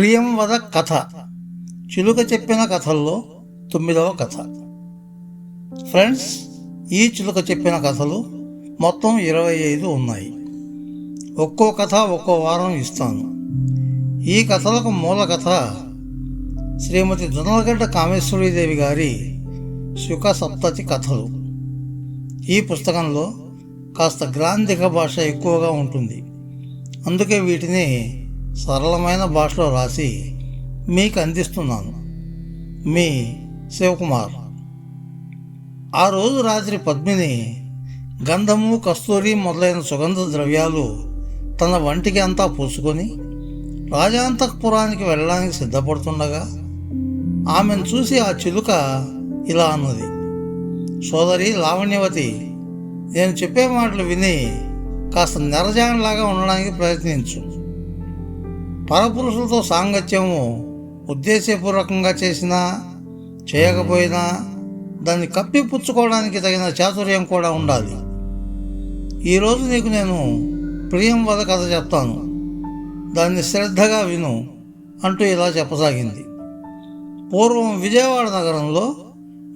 ప్రియంవద కథ. చిలుక చెప్పిన కథల్లో తొమ్మిదవ కథ. ఫ్రెండ్స్ ఈ చిలుక చెప్పిన కథలు మొత్తం ఇరవై ఐదు ఉన్నాయి. ఒక్కో కథ ఒక్కో వారం ఇస్తాను. ఈ కథలకు మూల కథ శ్రీమతి దునలగడ్డ కామేశ్వరీదేవి గారి శుక సప్తతి కథలు. ఈ పుస్తకంలో కాస్త గ్రాంధిక భాష ఎక్కువగా ఉంటుంది. అందుకే వీటిని సరళమైన భాషలో రాసి మీకు అందిస్తున్నాను. మీ శివకుమార్. ఆ రోజు రాత్రి పద్మిని గంధము కస్తూరి మొదలైన సుగంధ ద్రవ్యాలు తన వంటికి అంతా పూసుకొని రాజాంతఃపురానికి వెళ్ళడానికి సిద్ధపడుతుండగా ఆమెను చూసి ఆ చిలుక ఇలా అన్నది. సోదరి లావణ్యవతి నేను చెప్పే మాటలు విని కాస్త నెరజానలాగా ఉండడానికి ప్రయత్నించు. పరపురుషులతో సాంగత్యము ఉద్దేశపూర్వకంగా చేసినా చేయకపోయినా దాన్ని కప్పిపుచ్చుకోవడానికి తగిన చాతుర్యం కూడా ఉండాలి. ఈరోజు నీకు నేను ప్రియం వద కథ చెప్తాను. దాన్ని శ్రద్ధగా విను అంటూ ఇలా చెప్పసాగింది. పూర్వం విజయవాడ నగరంలో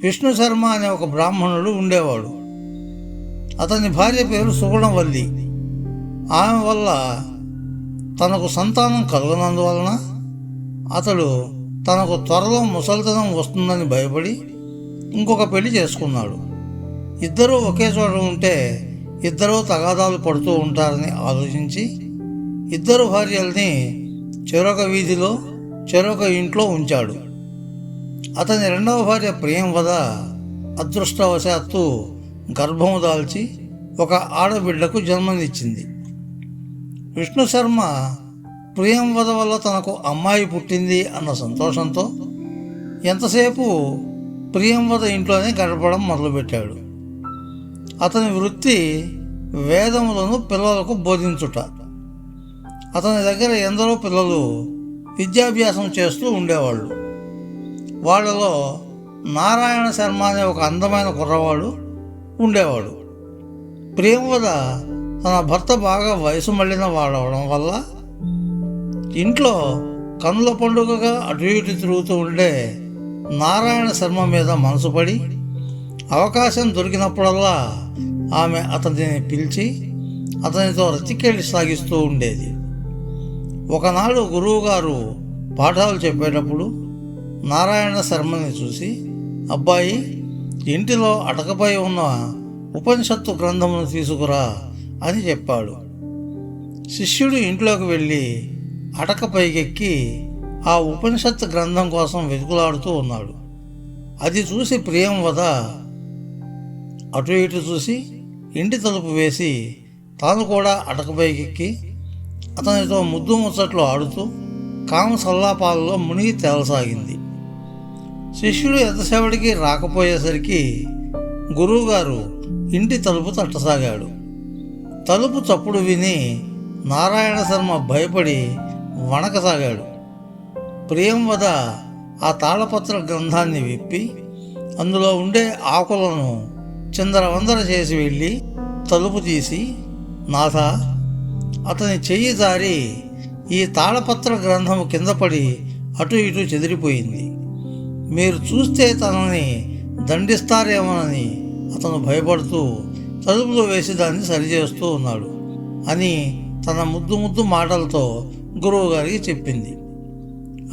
విష్ణు శర్మ అనే ఒక బ్రాహ్మణుడు ఉండేవాడు. అతని భార్య పేరు సుగుణవల్లి. ఆమె వల్ల తనకు సంతానం కలగనందువలన అతడు తనకు త్వరలో ముసలితనం వస్తుందని భయపడి ఇంకొక పెళ్ళి చేసుకున్నాడు. ఇద్దరూ ఒకే చోట ఉంటే ఇద్దరూ తగాదాలు పడుతూ ఉంటారని ఆలోచించి ఇద్దరు భార్యల్ని చెరొక వీధిలో చెరొక ఇంట్లో ఉంచాడు. అతని రెండవ భార్య ప్రియం వద అదృష్టవశాత్తు గర్భము దాల్చి ఒక ఆడబిడ్డకు జన్మనిచ్చింది. విష్ణు శర్మ ప్రియంవద వల్ల తనకు అమ్మాయి పుట్టింది అన్న సంతోషంతో ఎంతసేపు ప్రియంవద ఇంట్లోనే గడపడం మొదలుపెట్టాడు. అతని వృత్తి వేదములను పిల్లలకు బోధించుట. అతని దగ్గర ఎందరో పిల్లలు విద్యాభ్యాసం చేస్తూ ఉండేవాళ్ళు. వాళ్ళలో నారాయణ శర్మ అనే ఒక అందమైన కుర్రవాడు ఉండేవాడు. ప్రేమవద తన భర్త బాగా వయసు మళ్ళిన వాడవడం వల్ల ఇంట్లో కనుల పండుగగా అటు ఇటు తిరుగుతూ ఉండే నారాయణ శర్మ మీద మనసు పడి అవకాశం దొరికినప్పుడల్లా ఆమె అతనిని పిలిచి అతనితో రతికేళ్ళు సాగిస్తూ ఉండేది. ఒకనాడు గురువుగారు పాఠాలు చెప్పేటప్పుడు నారాయణ శర్మని చూసి అబ్బాయి ఇంటిలో అటకపై ఉన్న ఉపనిషత్తు గ్రంథమును తీసుకురా అని చెప్పాడు. శిష్యుడు ఇంట్లోకి వెళ్ళి అటక పైకెక్కి ఆ ఉపనిషత్తు గ్రంథం కోసం వెతుకులాడుతూ ఉన్నాడు. అది చూసి ప్రియం వద అటు ఇటు చూసి ఇంటి తలుపు వేసి తాను కూడా అటక పైకెక్కి అతనితో ముద్దు ముచ్చట్లు ఆడుతూ కామ సల్లాపాలలో మునిగి తేలసాగింది. శిష్యుడు ఎంతసేపటికి రాకపోయేసరికి గురువుగారు ఇంటి తలుపు తట్టసాగాడు. తలుపు చప్పుడు విని నారాయణ శర్మ భయపడి వణకసాగాడు. ప్రియంవద ఆ తాళపత్ర గ్రంథాన్ని విప్పి అందులో ఉండే ఆకులను చిందరవందర చేసి వెళ్ళి తలుపు తీసి నాథ అతని చెయ్యి జారి ఈ తాళపత్ర గ్రంథము కింద పడి అటు ఇటు చెదిరిపోయింది. మీరు చూస్తే తనని దండిస్తారేమోనని అతను భయపడుతూ తలుపులో వేసి దాన్ని సరిచేస్తూ ఉన్నాడు అని తన ముద్దు ముద్దు మాటలతో గురువుగారికి చెప్పింది.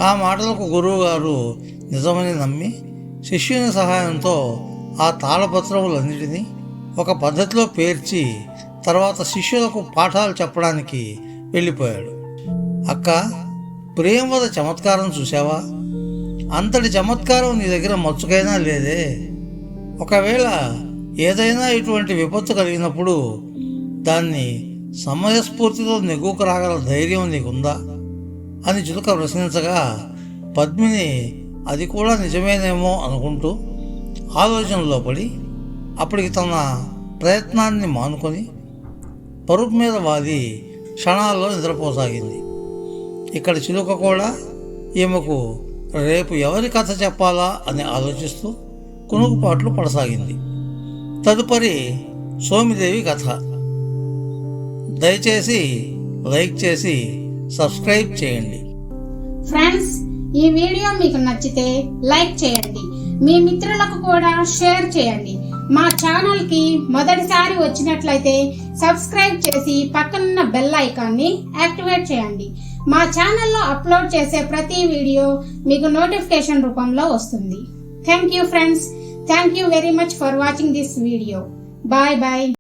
ఆ మాటలకు గురువుగారు నిజమని నమ్మి శిష్యుని సహాయంతో ఆ తాళపత్రములన్నిటినీ ఒక పద్ధతిలో పేర్చి తర్వాత శిష్యులకు పాఠాలు చెప్పడానికి వెళ్ళిపోయాడు. అక్క ప్రేమద చమత్కారం చూసావా అంతటి చమత్కారం నీ దగ్గర మచ్చుకైనా లేదే. ఒకవేళ ఏదైనా ఇటువంటి విపత్తు కలిగినప్పుడు దాన్ని సమయస్ఫూర్తితో నెగ్గుకు రాగల ధైర్యం నీకుందా? అని చిలుక ప్రశ్నించగా పద్మిని అది కూడా నిజమేనేమో అనుకుంటూ ఆలోచనలో పడి అప్పటికి తన ప్రయత్నాన్ని మానుకొని పరుపు మీద వాది క్షణాల్లో నిద్రపోసాగింది. ఇక్కడ చిలుక కూడా ఈమెకు రేపు ఎవరి కథ చెప్పాలా అని ఆలోచిస్తూ కునుకుపాట్లు పడసాగింది. తదుపరి సోమిదేవి కథ. దయచేసి లైక్ చేసి సబ్స్క్రైబ్ చేయండి. ఫ్రెండ్స్ ఈ వీడియో మీకు నచ్చితే లైక్ చేయండి. మీ మిత్రులకు కూడా షేర్ చేయండి. మా ఛానల్కి మొదటిసారి వచ్చినట్లయితే సబ్స్క్రైబ్ చేసి పక్కనున్న బెల్ ఐకాన్ని యాక్టివేట్ చేయండి. మా ఛానల్లో అప్లోడ్ చేసే ప్రతి వీడియో మీకు నోటిఫికేషన్ రూపంలో వస్తుంది. Thank you friends. Thank you very much for watching this video. Bye bye.